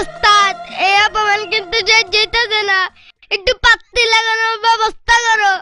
ওস্তাদ এই অপমান কিন্তু যে যেতে দেনা একটু পাত্তি লাগানোর ব্যবস্থা করো।